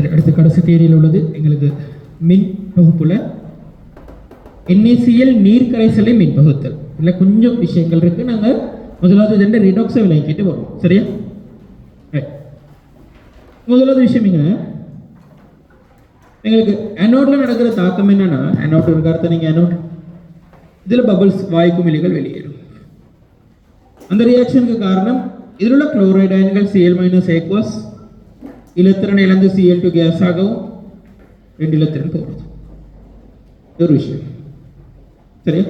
சரி அடுத்து கடைசி தேதியில் உள்ளது. எங்களுக்கு மின் வகுப்பில் என்ஏசிஎல் நீர் கரைசலை மின் பகுத்தல் இல்லை கொஞ்சம் விஷயங்கள் இருக்கு. நாங்கள் முதலாவது ரெண்டு ரிடாக்ஸை விளக்கிட்டு வரும் சரியா? முதலாவது விஷயம் என்ன எங்களுக்கு அனோட்ல நடக்கிற தாக்கம் என்னன்னா அனோட் ஒரு கருத்தை நீங்க அனோட் இதில் பபிள்ஸ் இலைகள் வெளியேறும். அந்த ரியாக்ஷனுக்கு காரணம் இதில் உள்ள குளோரைடு அயன்கள் சிஎல் மைனஸ் ஏக்வஸ் இலத்திரன் இழந்து சிஎல் டூ கேஸ் ஆகவும் ரெண்டு இலத்திரன் போகிறது. ஒரு விஷயம். சரியா?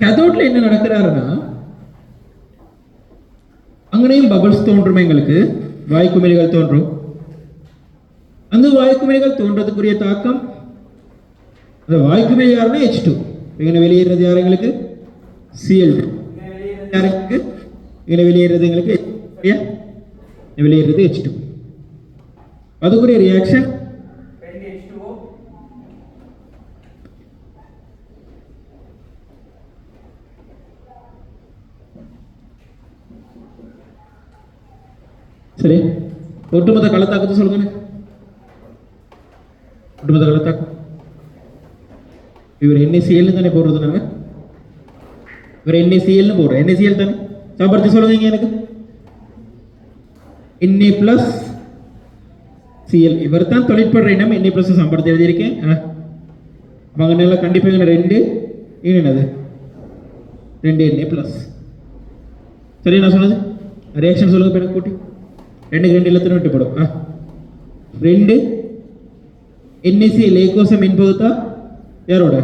கேதோட்ல என்ன நடக்கிறாருன்னா அங்கனையும் பபிள்ஸ் தோன்றும் எங்களுக்கு. வாய்க்குமிழிகள் தோன்றும். அந்த வாய்க்குமிழிகள் தோன்றதுக்குரிய தாக்கம் அந்த வாய்க்குமிழி யாருன்னா ஹெச் டூ இங்கே வெளியேறது யார் எங்களுக்கு? சிஎல் யாருக்கு இங்கே வெளியேறது எங்களுக்கு? சரியா? வெளியேறது ஹெச் டூ அதுக்குரிய ரியாக்ஷன் சரி. ஒட்டுமொத்த கலத்தாக்கத்தை சொல்லுங்க ஒட்டுமொத்த கலத்தாக்கம் இவர் என்எஸ்சிஎல்னு தானே போடுறது நாங்கள் இவர் என்ஏசிஎல்னு போடுறோம். என்ஏசிஎல் தானே? சாப்பிடுறது சொல்லுங்க எனக்கு. என்ஏ ப்ளஸ் சிஎல் இவர் தான் தொழிற்படுற இனம் என்ஏ ப்ளஸ் சம்பளத்தை எழுதியிருக்கேன் அவங்க நல்லா கண்டிப்பாக ரெண்டு என்னது? ரெண்டு என்ஏ ப்ளஸ் சரி நான் சொன்னது? ரியாக்ஷன் சொல்லுங்க இப்போ எனக்கு கூட்டி. ரெண்டுக்கு ரெண்டு இல்லத்திനും விட்டு போடும். ஆ? ரெண்டு என்எஸ்சி லேகோசம் என்பதுதா யாரோட?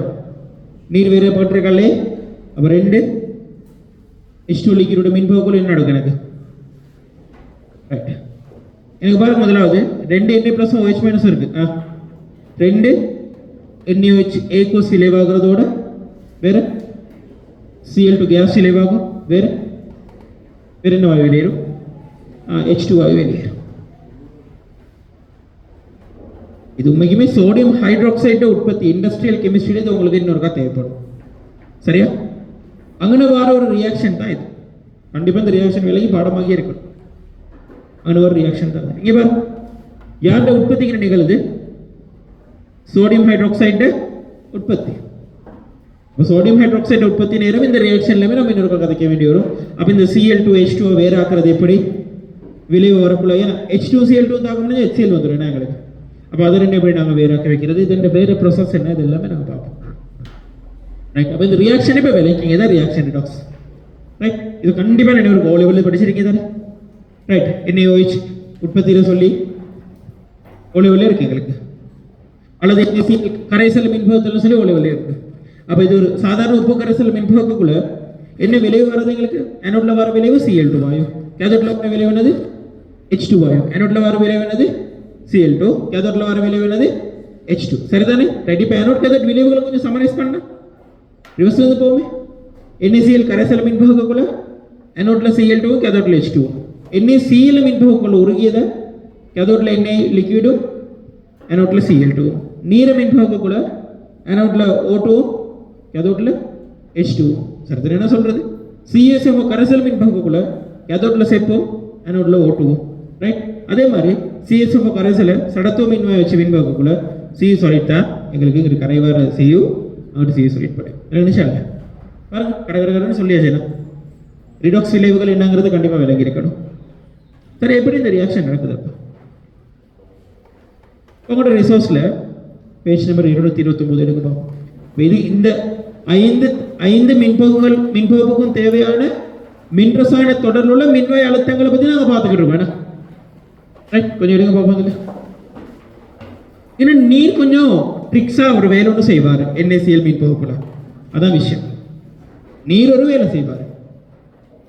நீர் வேறுபட்டிருக்கலே அப்போ ரெண்டு இஷ்டு லிக்விடோட மின்பகுக்குள் என்ன நடக்கும் எனக்கு? எனக்கு பாருங்க முதலாவது. ரெண்டு எண்ணெய் ப்ளஸ் ஓஹெச் மைனஸ் இருக்கு. ஆ. ரெண்டு என்ஏஹெச் ஏகோ சிலைவாகிறதோட வேறு சிஎல் டு கேஸ் சிலைவாகும் வேறு வேறு என்ன வாயு வெளியேறும்? ஹெச் டூ வாயு வெளியேறும். இது உண்மைக்குமே சோடியம் ஹைட்ராக்சைடு உற்பத்தி. இண்டஸ்ட்ரியல் கெமிஸ்ட்ரியில இது உங்களுக்கு இன்னொருக்கா தேவைப்படும் சரியா? அங்கே வர ஒரு ரியாக்ஷன் தான் இது. கண்டிப்பாக இந்த ரியாக்ஷன் விலகி பாடமாகி இருக்கணும். அங்கே ஒரு ரியாக்ஷன் தான் இங்கே பாரு யார்கிட்ட உற்பத்திக்கு நிகழுது? சோடியம் ஹைட்ராக்சைடு உற்பத்தி. இப்போ சோடியம் ஹைட்ராக்சைடு உற்பத்தி நேரம் இந்த ரியாக்ஷன்லையுமே நம்ம இன்னொரு கதைக்க வேண்டி வரும். அப்போ இந்த சிஎல் டூ ஹெச் டூ வேறு ஆக்குறது எப்படி? விளைவு வரக்குள்ள. ஏன்னா ஹெச் டூ சிஎல் டூ தாக்க முடிஞ்சு ஹெச்சிஎல் வந்துடும் என்ன எங்களுக்கு? அப்போ அது ரெண்டு எப்படி நாங்கள் வேறாக்க வைக்கிறது? இது வேறு ப்ராசஸ் என்ன? இது எல்லாமே நாங்கள் பார்ப்போம். ரைட் அப்போ இந்த ரியாக்ஷனே இப்போ விளைக்கிங்க. தான் ரியாக்ஷன் டாக்ஸ் ரைட் இது கண்டிப்பாக நான் ஒரு ஓ லெவலில் படிச்சிருக்கீங்க தானே? ரைட் என்ஏஓஹெச் OH உற்பத்தியில் சொல்லி ஒளி ஒளியே இருக்கு எங்களுக்கு. அல்லது கரைசல் மின்பகத்தில் சொல்லி ஒளி லெவலில் இருக்கு. அப்போ இது ஒரு சாதாரண உப்பு கரைசல் மின்பகக்குள்ளே என்ன விளைவு வர்றது எங்களுக்கு? அனோட்ல வர விளைவு சிஎல் டூ வாயு. கேதோட்ல வர விளைவு என்னது? ஹெச் டூ வாயு. அனோட்ல வர விளைவு என்னது? சிஎல் டூ கேதோட்ல வர விளைவு என்னது? ஹெச் டூ சரிதானே? ரைட் இப்போ அனோட் கேதோட் விளைவுகளை கொஞ்சம் சமரைஸ் பண்ண. ரிவர்ஸ் வந்து போமே என்ஏசிஎல் கரைசல் மின்பகுக்குள்ள அனோட்ல C L two கேதோட்ல H two N A C L மின்பகுக்குள்ள உருகியது கேதோட்ல எண்ணெய் லிக்விடும் அனோட்ல சிஎல் டூ நீர மின்பகுக்குள்ள அனோட்ல ஓ ஓட்டு கேதோட்ல ஹெச் டூ சரிதானே என்ன சொல்கிறது சிஎஸ்எஃப் கரைசல் மின்பகுக்குள்ள கேதோட்ல சேர்ப்போம் அனோட்ல ஓ ரைட் அதே மாதிரி சிஎஸ்எஃப் கரைசலை சடத்துவ மின்வாய் வச்சு மின்பகுக்குள்ள சி சொல்லிட்டா எங்களுக்கு இங்கே கரைவார சியு அங்கிட்டு சிஇ சொல்லிட்டு ரெண்டு நிமிஷம் இல்லை பாருங்க கடை சொல்லியாச்சு என்ன ரிடாக்ஸ் விளைவுகள் என்னங்கிறது கண்டிப்பாக விளங்கி இருக்கணும் சரி எப்படி இந்த ரியாக்ஷன் நடக்குது? உங்களோட ரிசோர்ஸில் பேஜ் நம்பர் இருநூத்தி இருபத்தொம்போது எடுக்கணும். இது இந்த ஐந்து ஐந்து மின்பகுகள் மின்பகுப்புக்கும் தேவையான மின் ரசாயன தொடர்பில் உள்ள மின்வாய் அழுத்தங்களை பற்றி நாங்கள் பார்த்துக்கிட்டு இருக்கோம். ரைட் கொஞ்சம் எடுங்க பார்ப்போம் அதில் ஏன்னா நீர் கொஞ்சம் ட்ரிக்ஸாக ஒரு வேலை ஒன்று செய்வார் என்ஏசிஎல் மீன் பகுப்புல அதான் விஷயம். நீர் ஒரு வேலை செய்வார்.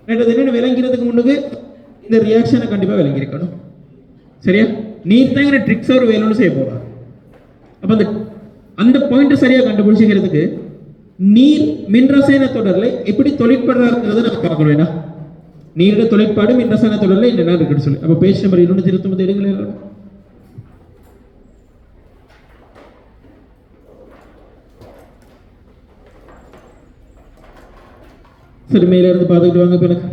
ரைட் அது என்னென்ன விளங்கிறதுக்கு முன்னுக்கு இந்த ரியாக்ஷனை கண்டிப்பாக விளங்கியிருக்கணும். சரியா? நீர் தான் ட்ரிக்ஸ் ட்ரிக்ஸாக ஒரு வேணும்னு செய்ய போகிறா அப்போ அந்த அந்த பாயிண்ட்டை சரியாக கண்டுபிடிச்சிக்கிறதுக்கு நீர் மின் ரசாயன தொடரில் எப்படி தொழிற்படுறாருங்கிறத நம்ம பார்க்கணும் ஏன்னா நீரோட தொழிற்பாடு மின் ரசாயன தொடரில் என்னென்ன இருக்குன்னு சொல்லி. அப்போ பேஜ் நம்பர் இருநூத்தி இருபத்தொன்பது எடுங்களேன் எல்லாரும். சரி மேலே இருந்து பார்த்துக்கிட்டு வாங்க இப்போ எனக்கு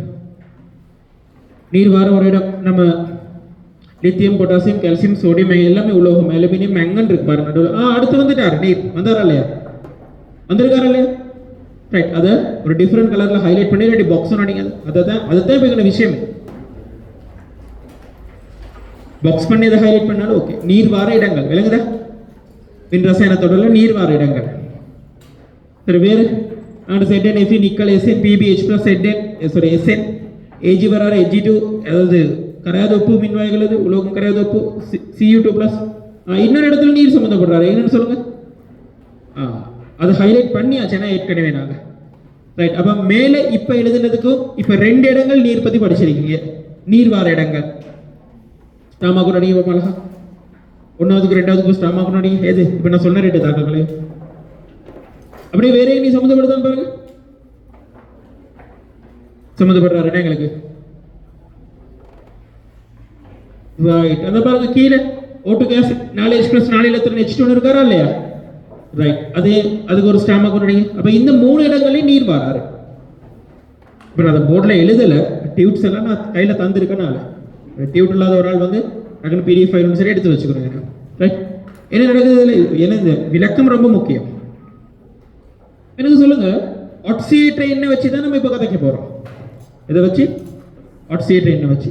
நீர் வார ஒரு இடம் நம்ம லித்தியம் பொட்டாசியம் கால்சியம் சோடியம் எல்லாமே உலோகம் அலுமினியம் மெங்கன் இருக்கு பாருங்க நடுவுல. ஆ அடுத்து வந்துட்டார் நீர். வந்தாரா இல்லையா? வந்திருக்காரா இல்லையா? ரைட் அதை ஒரு டிஃப்ரெண்ட் கலரில் ஹைலைட் பண்ணி ரெண்டு பாக்ஸ் அடிங்க அதை தான் அதை தான் இப்போ விஷயம். பாக்ஸ் பண்ணி அதை ஹைலைட் பண்ணாலும் ஓகே நீர் வார இடங்கள். விளங்குதா? மின் ரசாயன நீர் வார இடங்கள். சரி வேறு? அங்கே செட்டன் எஃபி nickel S N P B H plus Sutton sorry S N A G வராறு A G two அதாவது கரையாத உப்பு மின்வாய்கள் அது உலோகம் கரையாத உப்பு சியூ டூ ப்ளஸ் இன்னொரு இடத்துல நீர் சம்மந்தப்படுறாரு என்னன்னு சொல்லுங்க ஆ அதை ஹைலைட் பண்ணியாச்சுன்னா ஏற்கனவே நாங்கள் ரைட் அப்போ மேலே இப்போ எழுதுனதுக்கும் இப்போ ரெண்டு இடங்கள் நீர் பற்றி படிச்சிருக்கீங்க நீர் வார இடங்கள் ஸ்டாமாக்கு அடிக்க பாப்பா ஒன்றாவதுக்கு ரெண்டாவதுக்கு ஸ்டாமாக்கு அடிக்க எது இப்போ நான் சொன்ன ரெண்டு தாக்கங்களே அப்படியே வேற நீ சம்மந்தப்படுதான்னு பாருங்கள் சம்மந்தப்படுறாருன்னா எங்களுக்கு. ரைட் அந்த பாருங்க கீழே ஓட்டு கேஸ் நாலு எக்ஸ்பிரஸ் நாலு இலத்திரன் ஹெச் ஒன்று இருக்காரா இல்லையா? ரைட் அதே அதுக்கு ஒரு ஸ்டாமா கொண்டு அப்போ இந்த மூணு இடங்களையும் நீர் வராரு. இப்போ நான் அந்த போர்டில் எழுதலை. டியூட்ஸ் எல்லாம் நான் கையில் தந்திருக்கனால. டியூட் இல்லாத ஒரு ஆள் வந்து டக்குனு பிடிஎஃப் ஃபைல் சரி எடுத்து வச்சுக்கிறேன் ரைட் என்ன நடக்குது இதில்? என்ன இந்த விளக்கம் ரொம்ப முக்கியம். எனக்கு சொல்லுங்க ஒட்சியேட்டை என்ன வச்சு தான் நம்ம இப்போ கதைக்க போகிறோம் இதை வச்சு? ஆட்சியேட்டர் ட்ரெயினை வச்சு?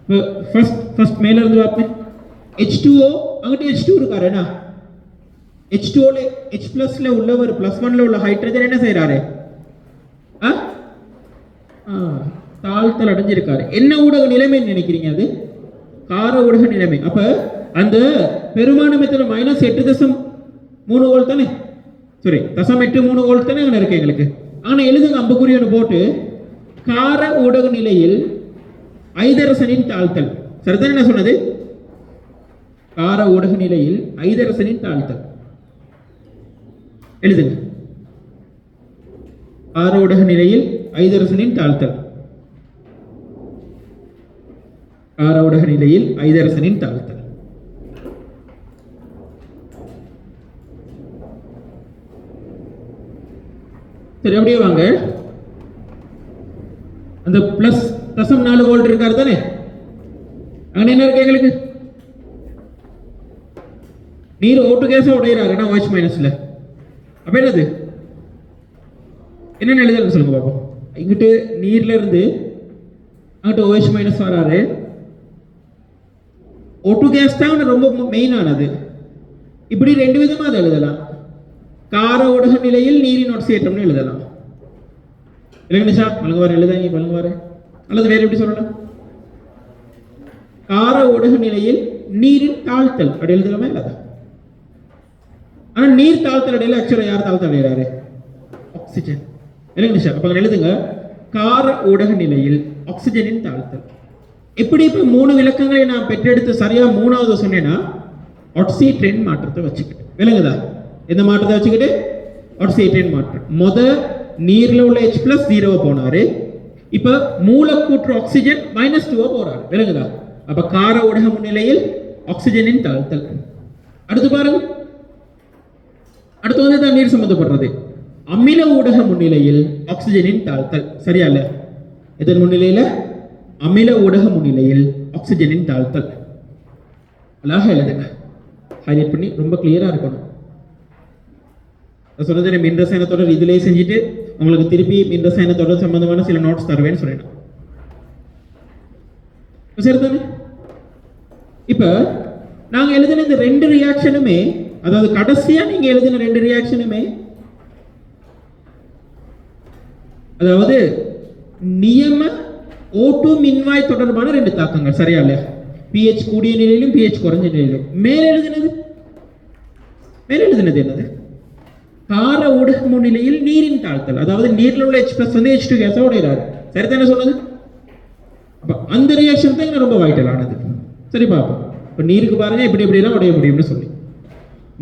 இப்போ ஃபர்ஸ்ட் ஃபர்ஸ்ட் மேலே இருந்து பார்ப்பேன். ஹெச் டூஓ அங்கிட்ட ஹெச் டூ இருக்காரு என்ன? ஹெச் டூஓல ஹெச் பிளஸ்ல உள்ளவர் ப்ளஸ் ஒன்ல உள்ள ஹைட்ரஜன் என்ன செய்கிறாரு ஆ? ஆ, தாழ்த்தல் அடைஞ்சிருக்காரு. என்ன ஊடக நிலைமைன்னு நினைக்கிறீங்க அது? கார ஊடக நிலைமை. அப்போ அந்த பெருமானமத்தில் மைனஸ் எட்டு தசம் மூணு கோல் தானே? சாரி தசம் எட்டு மூணு கோல் தானே அங்கே இருக்கு எங்களுக்கு. ஆனால் எழுதுங்க அம்புக்குறி ஒன்று போட்டு கார ஊடக நிலையில் ஐதரசனின் தாழ்த்தல். சரிதான் என்ன சொன்னது? கார ஊடக நிலையில் ஐதரசனின் தாழ்த்தல். எழுதுங்க. கார ஊடக நிலையில் ஐதரசனின் தாழ்த்தல். கார ஊடக நிலையில் ஐதரசனின் தாழ்த்தல். சரி அப்படியே வாங்க. அந்த பிளஸ் தசம் நாலு வோல்ட் இருக்காரு தானே? அங்கே என்ன இருக்கு எங்களுக்கு? நீர் ஓட்டு கேஸா உடையிறாருன்னா வாய்ஸ் மைனஸில் அப்ப என்னது? என்னென்ன எழுதலாம் சொல்லுங்க பாப்போம். இங்கிட்டு நீர்ல இருந்து அங்கிட்ட ஓஎச் மைனஸ் வராரு. ஒட்டு கேஸ் தான் ரொம்ப மெயினானது இப்படி ரெண்டு விதமாக அதை எழுதலாம். கார ஊடக நிலையில் நீரின் ஒட்டு சேற்றம்னு எழுதலாம். இல்லைங்க நிஷா பழங்குவார் எழுதாங்க பழங்குவார் அல்லது வேற எப்படி சொல்லலாம் கார ஊடக நிலையில் நீரின் தாழ்த்தல். அப்படி எழுதலாமா? இல்லாதா? ஆனா நீர் தாழ்த்தல் அடையில ஆக்சுவலா யார் தாழ்த்தல் அடைகிறாரு? ஆக்சிஜன் இல்லைங்க நிஷா அப்போ எழுதுங்க. கார ஊடக நிலையில் ஆக்சிஜனின் தாழ்த்தல். எப்படி இப்போ மூணு விளக்கங்களை நான் பெற்றெடுத்து சரியா மூணாவது சொன்னேன்னா ஆக்சிட்ரென் மாற்றத்தை வச்சுக்கிட்டு. விளங்குதா? எந்த மாற்றத்தை வச்சுக்கிட்டு? ஆக்சிட்ரென் மாற்றம். முத நீர்ல உள்ள ஹெச் பிளஸ் ஜீரோவை போனாரு. இப்ப மூலக்கூற்று ஆக்சிஜன் மைனஸ் டூவா போறாரு. விளங்குதா? அப்ப கார ஊடக முன்னிலையில் ஆக்சிஜனின் தாழ்த்தல். அடுத்து பாருங்க. அடுத்து வந்து தான் நீர் சம்மந்தப்படுறது அமில ஊடக முன்னிலையில் ஆக்சிஜனின் தாழ்த்தல். சரியா இல்ல? இதன் முன்னிலையில? அமில ஊடக முன்னிலையில் ஆக்சிஜனின் தாழ்த்தல். அழகா எழுதுங்க. ஹைலைட் பண்ணி ரொம்ப கிளியரா இருக்கணும். நான் சொன்னது மின் ரசாயன தொடர் இதுலயே செஞ்சுட்டு உங்களுக்கு திருப்பி மின் ரசாயன தொடர் சம்பந்தமான சில நோட்ஸ் தருவேன்னு சொல்லிட்டேன். சரிதானே இப்ப நாங்க எழுதின இந்த ரெண்டு ரியாக்ஷனுமே அதாவது கடைசியா நீங்க எழுதின ரெண்டு ரியாக்ஷனுமே அதாவது நியம ஓட்டு மின்வாய் தொடர்பான ரெண்டு தாக்கங்கள் சரியா இல்லையா? பிஹெச் கூடிய நிலையிலும் பிஹெச் குறைஞ்ச நிலையிலும். மேல் எழுதினது? மேல் எழுதினது என்னது? கார ஊடக முன்னிலையில் நீரின் தாழ்த்தல். அதாவது நீரில் உள்ள எச் பிளஸ் வந்து H டூ கேஸாக உடையிறாரு சரிதானே சொன்னது? அப்போ அந்த ரியாக்ஷன் தான் இங்கே ரொம்ப வைட்டலானது சரி பார்ப்போம். இப்போ நீருக்கு பாருங்க இப்படி இப்படிலாம் உடைய முடியும்னு சொல்லி.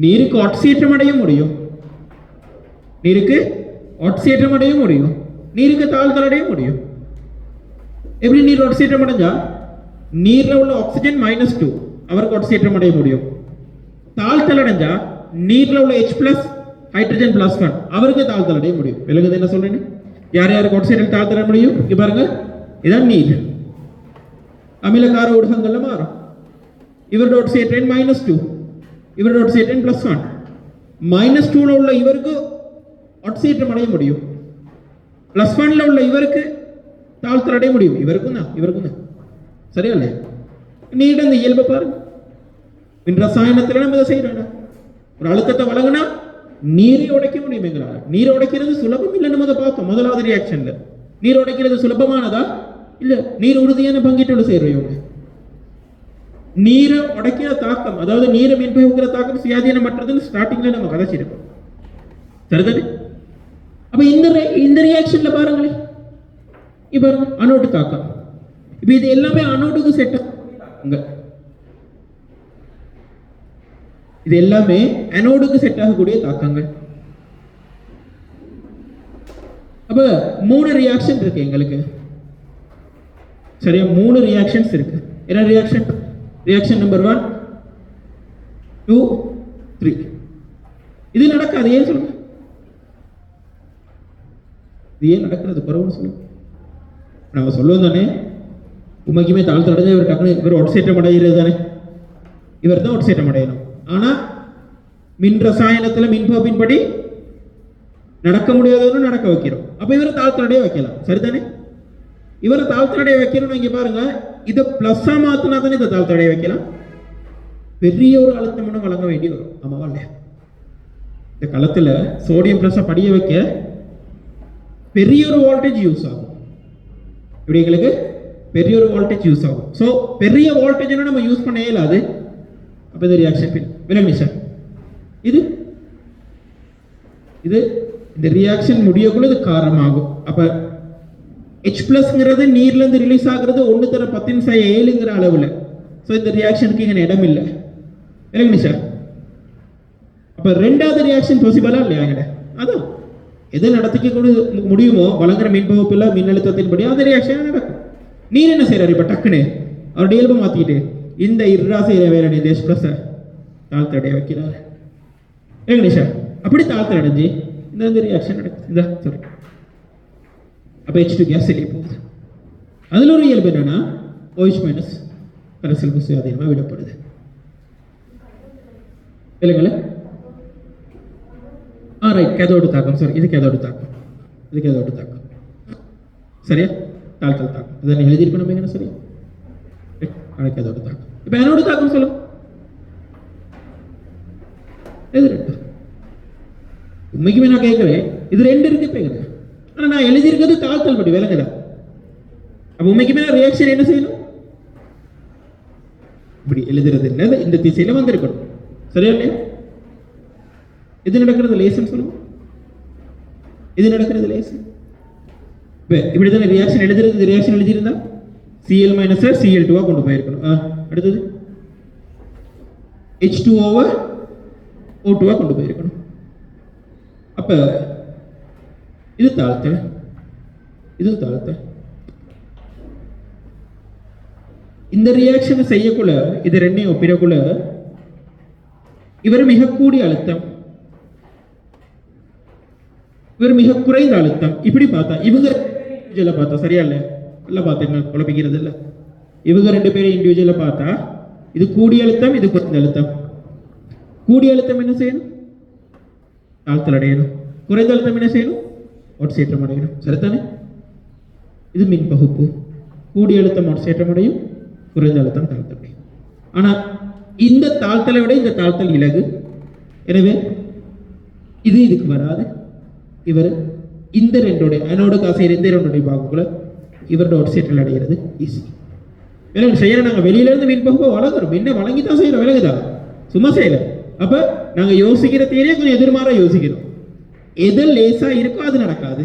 நீருக்கு ஆக்சிஜேற்றம் அடைய முடியும். நீருக்கு ஆக்சிஜேற்றம் அடைய முடியும். நீருக்கு தாழ்த்தல் அடைய முடியும். எப்படி நீர் ஆக்சிஜேற்றம் அடைஞ்சா? நீரில் உள்ள ஆக்சிஜன் மைனஸ் டூ அவருக்கு ஆக்சிஜேற்றம் அடைய முடியும். தாழ்த்தல் அடைஞ்சா நீரில் உள்ள H plus hydrogen plus one அவருக்கு தாழ்த்தல் அடைய முடியும். விலங்குது என்ன சொல்றேன்னு? யார் யாருக்கு ஆக்சிஜன் தாழ்த்தல முடியும்? இங்க பாருங்க. இதான் நீர். அமிலக்கார ஊடகங்கள்ல மாறும். இவரோட ஒட்சியேற்றன் மைனஸ் டூ இவரோட ஒட்சியேற்றன் ப்ளஸ் ஒன் மைனஸ் டூவில் உள்ள இவருக்கு ஒட்சியேற்றம் அடைய முடியும். ப்ளஸ் ஒன்ல உள்ள இவருக்கு தாழ்த்தல் அடைய முடியும். இவருக்கும் தான் இவருக்கும் தான். சரியா இல்லையா? நீட இந்த இயல்பை பாருங்க. ரசாயனத்தில் நம்ம இதை செய்யறோம் ஒரு அழுத்தத்தை வழங்கினா நீரை உடைக்க முடியும் எங்களால் நீரை உடைக்கிறது சுலபம் இல்லைன்னு முதல் பார்த்தோம். முதலாவது ரியாக்ஷன்ல நீர் உடைக்கிறது சுலபமானதா? இல்ல நீர் உறுதியான பங்கீட்டோடு செய்யறோம் நீரை உடைக்கிற தாக்கம் அதாவது நீரை மின்பகுக்கிற தாக்கம் சுயாதீனமற்றதுன்னு ஸ்டார்டிங்ல நம்ம கதைச்சிருக்கோம். சரிதானே? அப்ப இந்த இந்த ரியாக்ஷன்ல பாருங்களேன். இப்ப அனோட்டு தாக்கம். இப்போ இது எல்லாமே அனோட்டுக்கு செட் ஆகுங்க இது எல்லாமே அனோடுக்கு செட் ஆகக்கூடிய தாக்கங்கள் அப்ப மூணு ரியாக்ஷன் இருக்கு எங்களுக்கு சரியா மூணு ரியாக்ஷன்ஸ் இருக்கு என்ன reaction reaction number one two three இது நடக்காது ஏன் சொல்லுங்க இது ஏன் நடக்கிறது குறவுன்னு சொல்லுங்க நம்ம சொல்லுவோம் தானே உண்மைக்குமே தாழ்த்து அடைஞ்சா இவர் டக்குனு இவர் ஒட்சேற்றம் அடைகிறது தானே இவர் தான் ஒட்சேற்றம் அடையணும் ஆனால் மின் ரசாயனத்தில் மின்பகுப்பின் படி நடக்க முடியாதவனும் நடக்க வைக்கிறோம். அப்போ இவரை தாழ்த்தடைய வைக்கலாம். சரிதானே? இவரை தாழ்த்தடைய வைக்கணும்னு இங்கே பாருங்க இதை ப்ளஸ்ஸாக மாற்றினா தானே இதை தாழ்த்தடைய வைக்கலாம். பெரிய ஒரு அழுத்தம் வழங்க வேண்டி வரும். ஆமாவா இல்லையா? இந்த களத்தில் சோடியம் ப்ளஸ்ஸை படிய வைக்க பெரிய ஒரு வோல்டேஜ் யூஸ் ஆகும். இப்படி எங்களுக்கு? பெரிய ஒரு வோல்டேஜ் யூஸ் ஆகும். ஸோ பெரிய வோல்டேஜ்னு நம்ம யூஸ் பண்ணவே இல்லாது. அப்போ இது ரியாக்ஷன் விளங்கி சார் இது? இது இந்த ரியாக்ஷன் முடியக்குள்ள இது காரணமாகும். அப்போ ஹெச் ப்ளஸ்ங்கிறது நீர்லேருந்து ரிலீஸ் ஆகிறது ஒன்று தர பத்தின் சை ஏழுங்கிற அளவில். ஸோ இந்த ரியாக்ஷனுக்கு இங்கே இடம் இல்லை. இல்லைங்க சார் அப்போ ரெண்டாவது ரியாக்ஷன் பாசிபிளா இல்லையா எங்கட அதான் எது நடத்திக்க கூட முடியுமோ வழங்குற மின்பகுப்பில் மின்னழுத்தத்தின்படி அந்த ரியாக்ஷன் நடக்கும். நீர் என்ன செய்கிறார் இப்போ டக்குன்னு? அவர் இயல்பை மாற்றிக்கிட்டு இந்த இர்ரா செய்யற வேலை இந்த எஸ் தாழ்த்தடைய வைக்கிறார் ஏங்கனேஷா அப்படி தாழ்த்தல் அடைஞ்சு இந்த வந்து ரியாக்ஷன் நடக்குது இந்த சாரி அப்போ ஹெச் டூ கேஸ் வெளியே போகுது அதில் ஒரு இயல்பு என்னென்னா ஓஹெச் மைனஸ் கரைசல் அதிகமாக விடப்படுது இல்லைங்களா ஆ ரைட் கேதோடு தாக்கம் சாரி இது கேதோடு தாக்கம் இது கேதோடு தாக்கம் சரியா தாழ்த்தல் தாக்கம் இதை எழுதியிருக்கணும் என்ன சரியா ரைட், நாளைக்கு கேதோடு தாக்கம் இப்போ என்னோட தாக்கம் சொல்லுங்க எது ரெண்டு உண்மைக்குமே நான் கேட்குறேன் இது ரெண்டு இருக்கு கேட்குறேன் ஆனால் நான் எழுதியிருக்கிறது தாழ்த்தல் படி விளங்குதா அப்போ உண்மைக்குமே நான் ரியாக்ஷன் என்ன செய்யணும்? இப்படி எழுதுறது இல்லை இந்த திசையில வந்திருக்கணும். சரியா இல்லையா? இது நடக்கிறது லேசுன்னு சொல்லுவோம். இது நடக்கிறது லேசு. இப்போ இப்படி தானே ரியாக்ஷன் எழுதுறது reaction எழுதியிருந்தா? C L minus C L டூவாக கொண்டு போயிருக்கணும். ஆ அடுத்தது? ஹெச் டூ ஓவர் ஓ கொண்டு போயிருக்கணும் அப்போ இது தாழ்த்த இது தாழ்த்த இந்த ரியாக்ஷனை செய்யக்குள்ள இது ரெண்டையும் ஒப்பிடக்குள்ள இவர் மிக கூடிய அழுத்தம் இவர் மிக குறைந்த அழுத்தம் இப்படி பார்த்தா இவங்க இண்டிவிஜுவலை பார்த்தா சரியா இல்ல இல்ல பார்த்தீங்க குழப்பிக்கிறது இல்லை இவங்க ரெண்டு பேரும் இண்டிவிஜுவலை பார்த்தா இது கூடிய அழுத்தம் இது குறைந்த அழுத்தம் கூடிய அழுத்தம் என்ன செய்யணும்? தாழ்த்தல் அடையணும் குறைந்த அழுத்தம் என்ன செய்யணும்? ஒட்சேற்றம் அடையணும். சரிதானே? இது மின் பகுப்பு. கூடிய அழுத்தம் ஒட்சேற்றம் அடையும். குறைந்த அழுத்தம் தாழ்த்தல் ஆனால் இந்த தாழ்த்தலை விட இந்த தாழ்த்தல் இலகு. எனவே இது இதுக்கு வராது. இவர் இந்த ரெண்டோடைய அனோட காசை இந்த ரெண்டோடைய பாகங்களை இவரோட ஒட்சேற்றல் அடைகிறது. ஈஸி வேலை செய்யற நாங்கள் வெளியிலேருந்து மின்பகுப்பை மின் பகுப்பை வழங்குறோம். என்ன வழங்கி தான் செய்கிறோம் விலகுதா? சும்மா செய்யலை. அப்ப நாங்க யோசிக்கிற தேரியே கொஞ்சம் எதிர்மாறா யோசிக்கிறோம். எது லேசா இருக்கோ அது நடக்காது.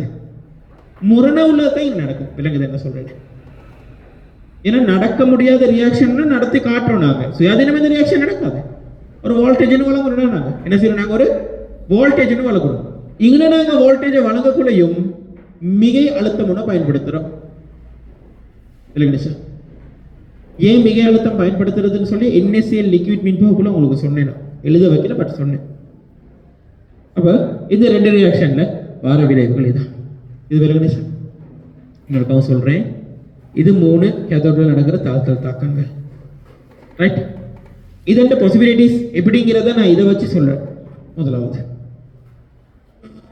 முரண உள்ளதான் இங்க நடக்கும். விலங்குது என்ன சொல்றேன் ஏன்னா நடக்க முடியாத ரியாக்ஷன் நடத்தி காட்டுறோம் நாங்க. சுயாதீனம் இந்த ரியாக்ஷன் நடக்காது. ஒரு வோல்டேஜ்னு வழங்குறோம் நாங்க. என்ன செய்யறோம்? நாங்க ஒரு வோல்டேஜ்னு வழங்குறோம். இங்கே நாங்கள் வோல்டேஜை வழங்கக்குள்ளையும் மிகை அழுத்தமுன்னு பயன்படுத்துகிறோம் இல்லைங்க சார் ஏன் மிகை அழுத்தம் பயன்படுத்துறதுன்னு சொல்லி என்எஸ்சிஎல் லிக்விட் மின்பகுக்குள்ள உங்களுக்கு சொன்னேன். எழுத வைக்கல பட் சொன்னேன். அப்போ இந்த ரெண்டு ரியாக்ஷனில் வார விளைவுகள் இதுதான் இது விலகுனே உங்களுக்காக சொல்கிறேன் இது மூணு கேதோடில் நடக்கிற தாழ்த்தல் தாக்கங்கள். ரைட் இதன் பாசிபிலிட்டிஸ் எப்படிங்கிறத நான் இதை வச்சு சொல்கிறேன் முதலாவது.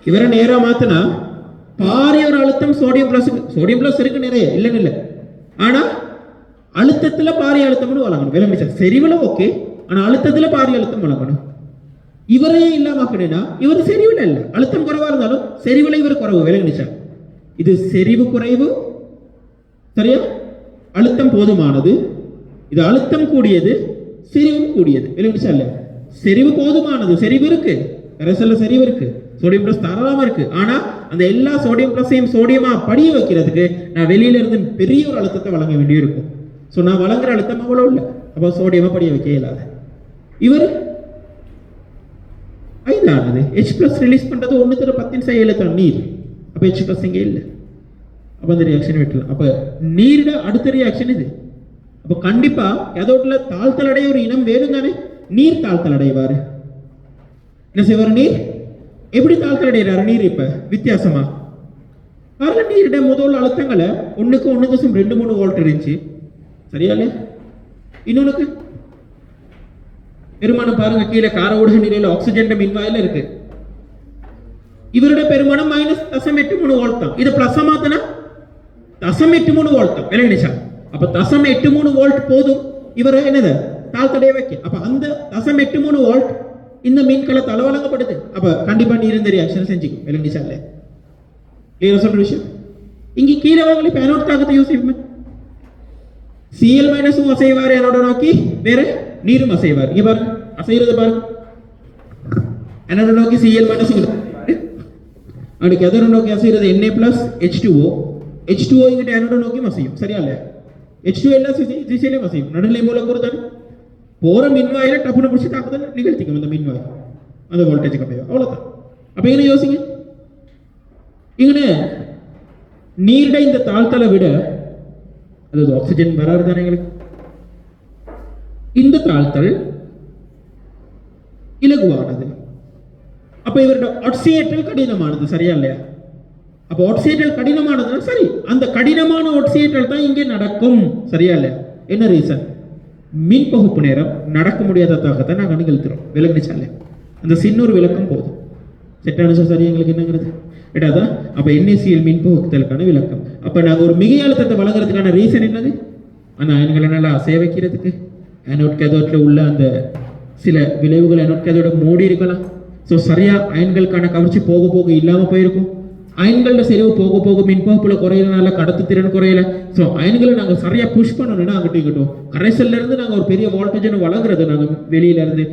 இவரை நேராக மாற்றினா பாரிய ஒரு அழுத்தம் சோடியம் பிளஸ் சோடியம் பிளஸ் இருக்கு நிறைய இல்லைன்னு இல்லை. ஆனால் அழுத்தத்தில் பாரிய அழுத்தம்னு வழங்கணும். விளம்பிச்சா செறிவில் ஓகே ஆனால் அழுத்தத்தில் பாதி அழுத்தம் வழங்கணும் இவரே இல்லாமக்கணும்னா இவர் செறிவில் இல்லை அழுத்தம் குறைவாக இருந்தாலும் செறிவில் இவர் குறைவு. விளங்குச்சா இது செறிவு குறைவு. சரியா? அழுத்தம் போதுமானது. இது அழுத்தம் கூடியது செறிவும் கூடியது. விளங்குச்சா இல்லை செறிவு போதுமானது. செறிவு இருக்கு. கரைசல்ல செறிவு இருக்கு. சோடியம் ப்ளஸ் தாராளமா இருக்கு. ஆனால் அந்த எல்லா சோடியம் ப்ளஸையும் சோடியமாக படிய வைக்கிறதுக்கு நான் வெளியில இருந்து பெரிய ஒரு அழுத்தத்தை வழங்க வேண்டியிருக்கும். ஸோ நான் வழங்குற அழுத்தம் அவ்வளோ இல்லை. அப்போ சோடியமாக படிய வைக்க இல்லாத. இவர் ஐந்தானது ஹெச் ப்ளஸ் ரிலீஸ் பண்ணுறது ஒன்று தர பத்தின் செயல தண்ணீர் நீர். அப்போ ஹெச் ப்ளஸ் இங்கே இல்லை. அப்போ அந்த ரியாக்ஷன் விட்டுலாம். அப்போ நீரிட அடுத்த ரியாக்ஷன் இது. அப்போ கண்டிப்பாக எதோட்டில் தாழ்த்தல் அடைய ஒரு இனம் வேணும் தானே நீர் தாழ்த்தல் அடைவார். என்ன செய்வார் நீர்? எப்படி தாழ்த்தல் அடைகிறார் நீர் இப்போ? வித்தியாசமாக காரணம் நீரிட முதல் அழுத்தங்களை ஒன்றுக்கு ஒன்று தசம் ரெண்டு மூணு வோல்ட் இருந்துச்சு சரியா இல்லையா? இன்னொன்றுக்கு பெருமானம் பாருங்க கீழே கார ஊடக நிலையில ஆக்சிஜன் மின்வாயில இருக்கு. இவருடைய பெருமானம் மைனஸ் தசம் எட்டு மூணு வோல்ட் தான். இது பிளஸ் மாத்தினா தசம் எட்டு மூணு வோல்ட் தான். விளங்கிச்சா அப்ப தசம் எட்டு மூணு வோல்ட் போதும். இவர் என்னது? தாழ்த்தடைய வைக்க. அப்ப அந்த தசம் எட்டு மூணு வோல்ட் இந்த மீன்களை தலை வழங்கப்படுது அப்ப கண்டிப்பா நீர் இந்த ரியாக்ஷன் செஞ்சுக்கும். விளங்கிச்சா இல்ல கிளியரா சொல்ற விஷயம்? இங்க கீழே வாங்கಲಿ பேனோட் தாக்கத்தை யோசிப்போமே சிஎல் மைனஸும் அசைவார் என்னோட நோக்கி? வேற? நீரும் அசைவார். இங்க பாருங்க. அசைகிறது பாருங்க. என்னோட நோக்கி சிஎல் மைனஸ் அடுக்கு எதோட நோக்கி அசைகிறது N A plus H two O H two O இங்கிட்ட என்னோட நோக்கியும் அசையும். சரியா இல்லையா? ஹெச் டூ எல்லா திசை- திசையிலையும் அசையும். நடுநிலை மூலக்கூறு தானே? போற மின்வாயில டப்புனு பிடிச்சி தாக்குதல் நிகழ்த்திக்கும் அந்த மின்வாய். அந்த வோல்டேஜ் கம்மியாக அவ்வளோதான் அப்போ இங்கே யோசிங்க. இங்கே நீரிட இந்த தாழ்த்தலை விட அதாவது ஆக்சிஜன் வராது தானே எங்களுக்கு? இந்த தாழ்த்தல் இலகுவானது. அப்ப இவரோட ஒட்சியேற்றல் கடினமானது சரியா இல்லையா? அப்ப ஒட்சியேற்றல் கடினமானதுன்னா சரி அந்த கடினமான ஒட்சியேற்றல் தான் இங்கே நடக்கும். சரியா இல்லையா? என்ன ரீசன் மின் பகுப்பு நேரம் நடக்க முடியாத தாக்கத்தை நாங்கள் நிகழ்த்துறோம். விளங்குச்சா இல்லையா? அந்த சின்னொரு விளக்கம் போதும். செட் சரி எங்களுக்கு என்னங்கிறது? ஏடாதா அப்போ என்ஏசிஎல் மின் பகுத்தலுக்கான விளக்கம். அப்போ நாங்கள் ஒரு மிகை அழுத்தத்தை வழங்குறதுக்கான ரீசன் என்னது? ஆனால் அயன்களை நல்லா சேவைக்கிறதுக்கு வைக்கிறதுக்கு கேதோட்டில் உள்ள அந்த சில விளைவுகள் ஆனோட் கேதோட மூடி இருக்கலாம். ஸோ சரியாக அயன்களுக்கான கவர்ச்சி போக போக இல்லாமல் போயிருக்கும். அயன்களோட செறிவு போக போக மின்பகுப்புல குறையிறனால கடத்து திறன் குறையல. ஸோ அயன்களை நாங்கள் சரியாக புஷ் பண்ணணும்னா அங்கிட்ட இங்கிட்டும். கரைசல்ல இருந்து ஒரு பெரிய வோல்டேஜ்னு வழங்குறது நாங்கள் வெளியில இருந்து.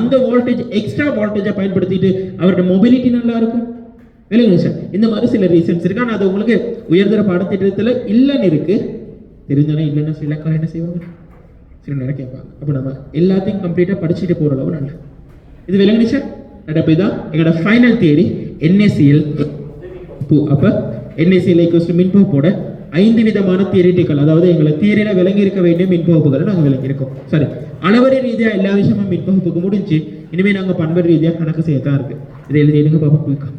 அந்த வோல்டேஜ் எக்ஸ்ட்ரா வோல்டேஜை பயன்படுத்திட்டு அவரோட மொபிலிட்டி நல்லா இருக்கும். விளங்குங்க சார் இந்த மாதிரி சில ரீசன்ஸ் இருக்கு. ஆனால் அது உங்களுக்கு உயர்தர பாடத்திட்டத்தில் இல்லைன்னு இருக்கு. தெரிஞ்சோன்னா இல்லைன்னா சில என்ன செய்வாங்க? சில நேரம் கேட்பாங்க. அப்போ நம்ம எல்லாத்தையும் கம்ப்ளீட்டாக படிச்சுட்டு போகிற அளவு நல்ல இது விளங்குங்க சார் நடப்பு இதான். எங்களோட final theory N S C L அப்போ N S C L equals மின்பகுப்போட ஐந்து விதமான தியரிட்டிக்கல் அதாவது எங்களை தியரியில் விளங்கி இருக்க வேண்டிய மின்பகுப்புகளை நாங்கள் விளங்கியிருக்கோம். சரி அளவரி ரீதியாக எல்லா விஷயமும் மின்பகுப்புக்கு முடிஞ்சு இனிமேல் நாங்கள் பண்பு ரீதியாக கணக்கு செய்யத்தான் இருக்குது இதை எழுதி எடுங்க பாப்பா குயிக்கா